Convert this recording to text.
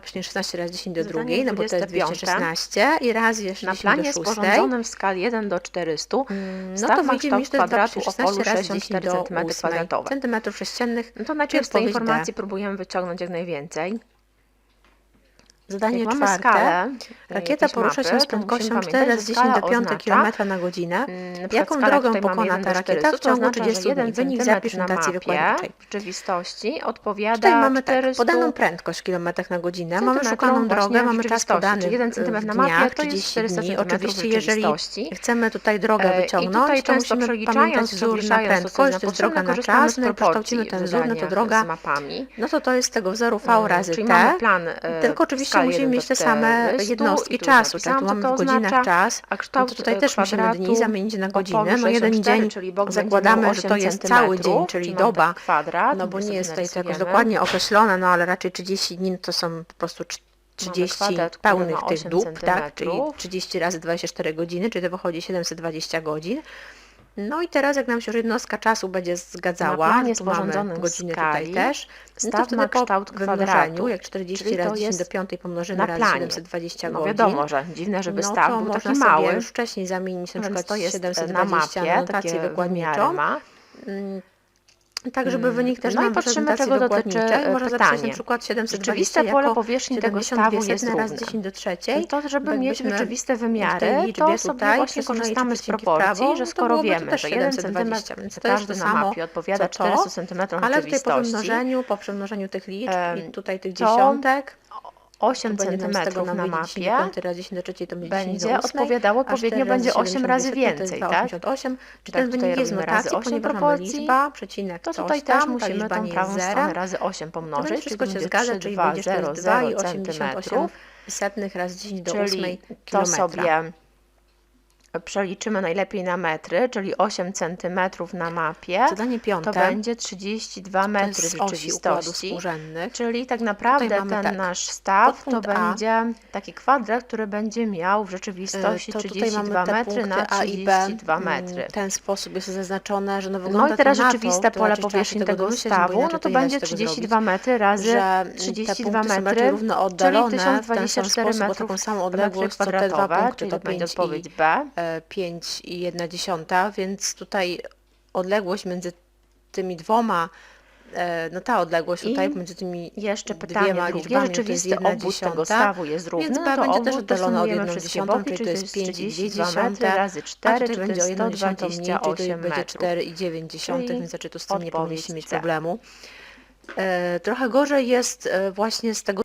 2,16 razy 10 do Zadanie drugiej, no bo to jest 25. 216 i raz jeszcze Na 10 planie do 6. sporządzonym w skali 1 do 400 Mm, No to mi, że kwadratu o 2,16 polu razy 64 10 do cm 8 kwadratowe. centymetrów sześciennych. No to najpierw z tej informacji próbujemy wyciągnąć jak najwięcej. Zadanie Jak czwarte. skalę, y, Rakieta porusza mapy, się z prędkością pamiętać, 4 że razy 10 do skala 5 oznacza, km na godzinę. Mm, na Jaką mamy pokona 1 ta rakieta 400, w ciągu to oznacza, 30 że 1 dni? Wynik cm zapisz notacji wykładniczej. w rzeczywistości odpowiada Tutaj mamy tak, 400 podaną prędkość w kilometrach na godzinę, mamy szukaną drogę, mamy czas podany czyli 1 w centymetr w na mapie dniach, to jest 30 400 dni. Oczywiście, jeżeli chcemy tutaj drogę E, wyciągnąć, to musimy pamiętać wzór na prędkość, to jest droga na czas, no i przekształcimy ten wzór, no to droga, no to to jest tego wzoru V Mm, razy T. e, Tylko w oczywiście musimy 1 do mieć te same 400 jednostki czasu, tak? Tu mamy w godzinach czas, a no to tutaj też musimy dni zamienić na godzinę. No jeden 64, dzień zakładamy, że to 8 jest cały dzień, czyli doba, tak no bo nie jest tutaj to jakoś narysujemy. dokładnie określone, no ale raczej 30 dni to są po prostu trz- 30 kwadrat, pełnych tych 8 dób, tak? Czyli centymetrów. 30 razy 24 godziny, czyli to wychodzi 720 godzin. No i teraz jak nam się już jednostka czasu będzie zgadzała, Na planie tu mamy godziny skali tutaj też, no to wtedy po kształt kwadratu, jak 40 czyli to razy 10 do jest 5 pomnożymy na razy planie. 720 No godzin, wiadomo, że dziwne, żeby no staw to był taki mały, już wcześniej zamienić na przykład to jest e, 720 na mapie, notację takie wymiary wykładniczą. ma. Tak, żeby wynik też No nam patrzymy, czego dotyczy, wykładniczej. e, Można zapisać na przykład 720 Rzeczywiste pole powierzchni tego 72 stawu jest równe. 10 do trzeciej. To, żeby mieć rzeczywiste wymiary, to sobie tutaj właśnie korzystamy z proporcji, prawo, że no skoro wiemy, że 1 720, cm jest każdy na mapie odpowiada co to, 400 cm Ale tutaj po wymnożeniu, po przemnożeniu tych liczb i tutaj tych dziesiątek, 8 to będzie nam z tego cm na wyjdzie 10 mapie do 5 razy 10 do trzeciej, to będzie 10 do będzie 8, odpowiadało odpowiednio 4 będzie razy 8 razy 75 to jest więcej, tak? 288. Czy Tak, ten wynik jest razy notacji, 8 ponieważ mamy proporcji, To tutaj też musimy tą prawą stronę razy 8 To pomnożyć, będzie wszystko się będzie zgadza, czyli będzie 42 i 88 cm. setnych razy 10 do 8 Czyli to sobie przeliczymy najlepiej na metry, czyli 8 cm na mapie, Zadanie piąte. to będzie 32 to metry z rzeczywistości. Czyli tak naprawdę ten tak, nasz staw to A. będzie taki kwadrat, który będzie miał w Y, rzeczywistości To tutaj 32 mamy te metry na A i B. 32 mm, metry. W ten sposób jest zaznaczone, że no wygląda No i teraz rzeczywiste to, pole się powierzchni tego domyśleć, stawu, no to będzie tego 32 zrobić. metry razy że mm, te 32 punkty są raczej metry, równo czyli oddalone sam 1024 sposób, bo metrów taką samą metry odległość, dwa kwadratowe, czyli to będzie 5 odpowiedź B. e, 5 i 1 dziesiąta, więc tutaj odległość między tymi dwoma, e, no ta odległość I tutaj między tymi Jeszcze dwiema pytanie drugie, liczbami to jest rzeczywisty jedna obwód tego dziesiąta, stawu jest równy, więc no B będzie też obwód oddalony od dosumujemy 1 wszystkie dziesiątą, boki, czyli to jest jest 5 i 2 32 dziesiąte, metry razy a 4, tutaj czyli to będzie o jest 1 dziesiątą mniej, czyli to 128 będzie metrów. 4 i 9 dziesiątych, Czyli więc raczej tu z tym nie powinniśmy mieć problemu. E, trochę gorzej jest e, właśnie z tego